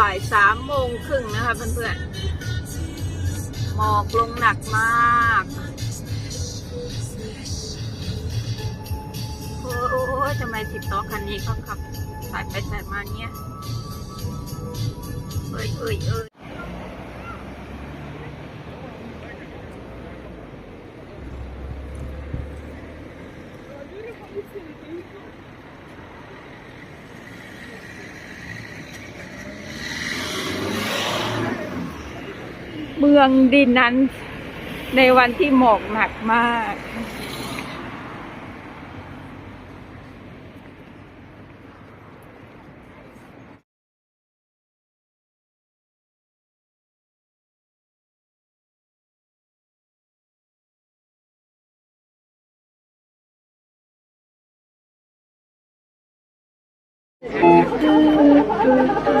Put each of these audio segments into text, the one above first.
บ่ายสามโมงครึ่งนะคะเพื่อนๆหมอกลงหนักมากโอ้ยทำไมสิบล้อคันนี้เขาขับสายไปสายมาเนี่ยเอ้ยเอ้ยเอ้ย เมืองดินนั้น ในวันที่หมอกหนักมาก Ah, terroriste.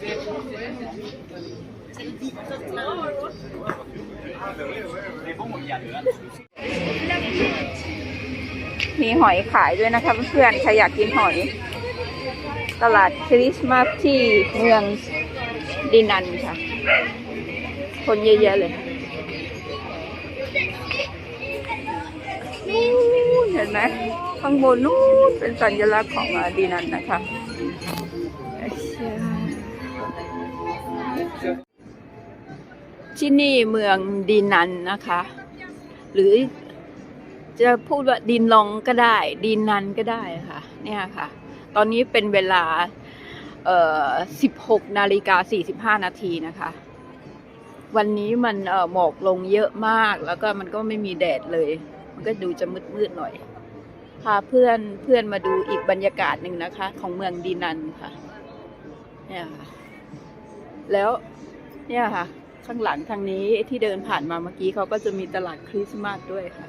มีหอยขายด้วยนะคะเพื่อนๆใครอยากกินหอย ตลาดคริสต์มาสที่เมืองดินันค่ะ คนเยอะๆเลยนู่นเห็นไหมข้างบนนู้นเป็นสัญลักษณ์ของดินันนะคะ ที่นี่เมืองดินันนะคะ หรือจะพูดว่าดินลองก็ได้ ดินนันก็ได้ค่ะ เนี่ยค่ะ ตอนนี้เป็นเวลาเอ่อ16นาฬิกา45นาทีนะคะ วันนี้มันเอ่อหมอกลงเยอะมากแล้วก็มันก็ไม่มีแดดเลย มันก็ดูจะมืดๆหน่อยพาเพื่อนเพื่อนมาดูอีกบรรยากาศหนึ่งนะคะ ของเมืองดีนันค่ะ เนี่ยค่ะ แล้วเนี่ยค่ะ ข้างหลังทางนี้ที่เดินผ่านมาเมื่อกี้เขาก็จะมีตลาดคริสต์มาสด้วยค่ะ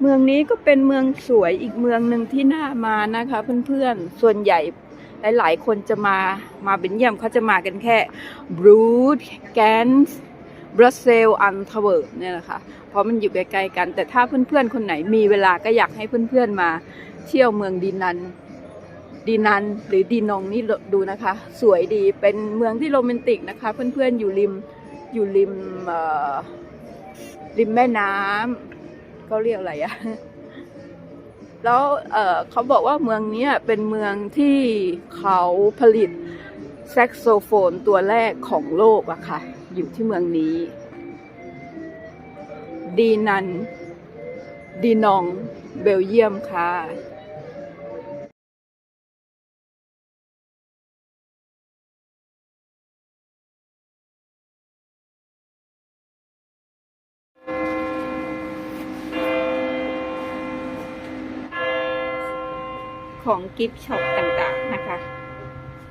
เมืองนี้ก็เป็นเมืองสวยอีกเมืองหนึ่งที่น่ามานะคะ เพื่อนๆ ส่วนใหญ่หลายๆ คนจะมามาเป็นเยี่ยมเขาจะมากันแค่บรูดแกนส์บรัสเซลอันทเวิร์เนี่ยนะคะเพราะมันอยู่ใกล้ๆกัน แต่ถ้าเพื่อนๆ คนไหนมีเวลาก็อยากให้เพื่อนๆมาเที่ยวเมืองดีนัน ดีนันหรือดีนองนี่ดูนะคะ สวยดีเป็นเมืองที่โรแมนติกนะคะ เพื่อนๆอยู่ริมอยู่ริมริมแม่น้ำเขาเรียกอะไรอะแล้วเเขาบอกว่าเมืองนี้เป็นเมืองที่เขาผลิตแซกโซโฟนตัวแรกของโลกอะค่ะ อยู่ที่เมืองนี้ ดีนัน ดีนอง เบลเยียมค่ะ ของกิฟช็อปต่างๆนะคะ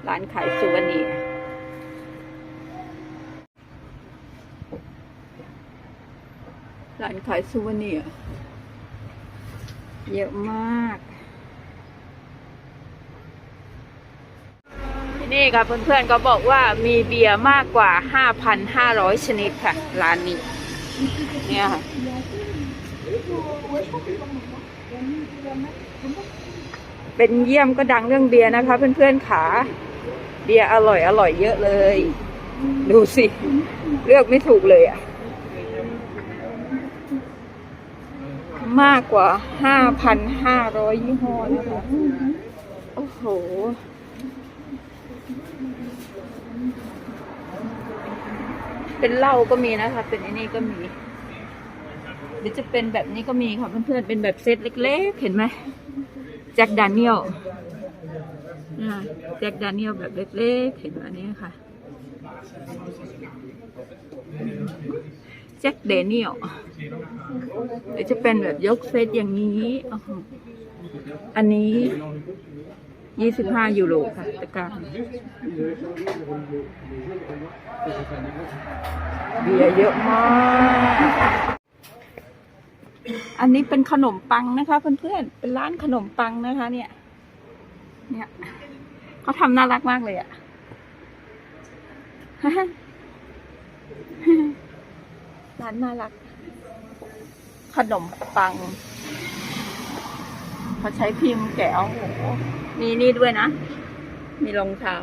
ร้านขายซูเวเนีร้านขายซูเวเนีเยอะมาก ที่นี่ค่ะเพื่อนๆก็บอกว่ามีเบียร์มากกว่า 5,500 ชนิดค่ะ ร้านนี้ เนี่ยค่ะ เป็นเยี่ยมก็ดังเรื่องเบียร์นะคะ เพื่อนๆขาเบียร์อร่อยอร่อยเยอะเลย ดูสิ เลือกไม่ถูกเลยอะ มากกว่าห้าพันห้าร้อยยี่ห้อนะคะ โอ้โหเป็นเหล้าก็มีนะคะ เป็นไอ้นี่ก็มี หรือจะเป็นแบบนี้ก็มีค่ะเพื่อนๆ เป็นแบบเซตเล็กๆ เห็นไหม แจ็คดานิเอลนะแจ็คดานิเอลแบบเล็กๆเห็นไหมอันนี้ค่ะ แจ็คเดเนียลเดี๋ยวจะเป็นแบบยกเซตอย่างนี้อ๋ออันนี้ยี่สิบห้ายูโรค่ะตะกร้ารเบียร์เยอะมาก อันนี้เป็นขนมปังนะคะ เพื่อนๆ เป็นร้านขนมปังนะคะ เนี่ย เนี่ยเขาทำน่ารักมากเลยอะร้านน่ารัก ขนมปังเขาใช้พิมพ์แกะโอ้โหมีนี่ด้วยนะ มีรองเท้า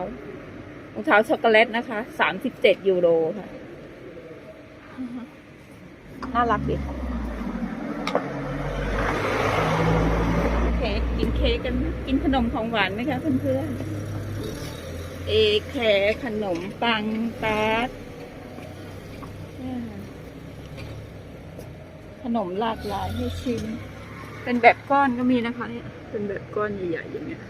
รองเท้าช็อกโกแลตนะคะ สามสิบเจ็ดยูโรค่ะ น่ารักดีเค้ก กินเค้กกันกินขนมของหวานไหมคะเพื่อนๆ เอแคร์ขนมปังตาร์ตขนมหลากหลายให้ชิม เป็นแบบก้อนก็มีนะคะเนี่ย เป็นแบบก้อนใหญ่ๆอย่างเงี้ย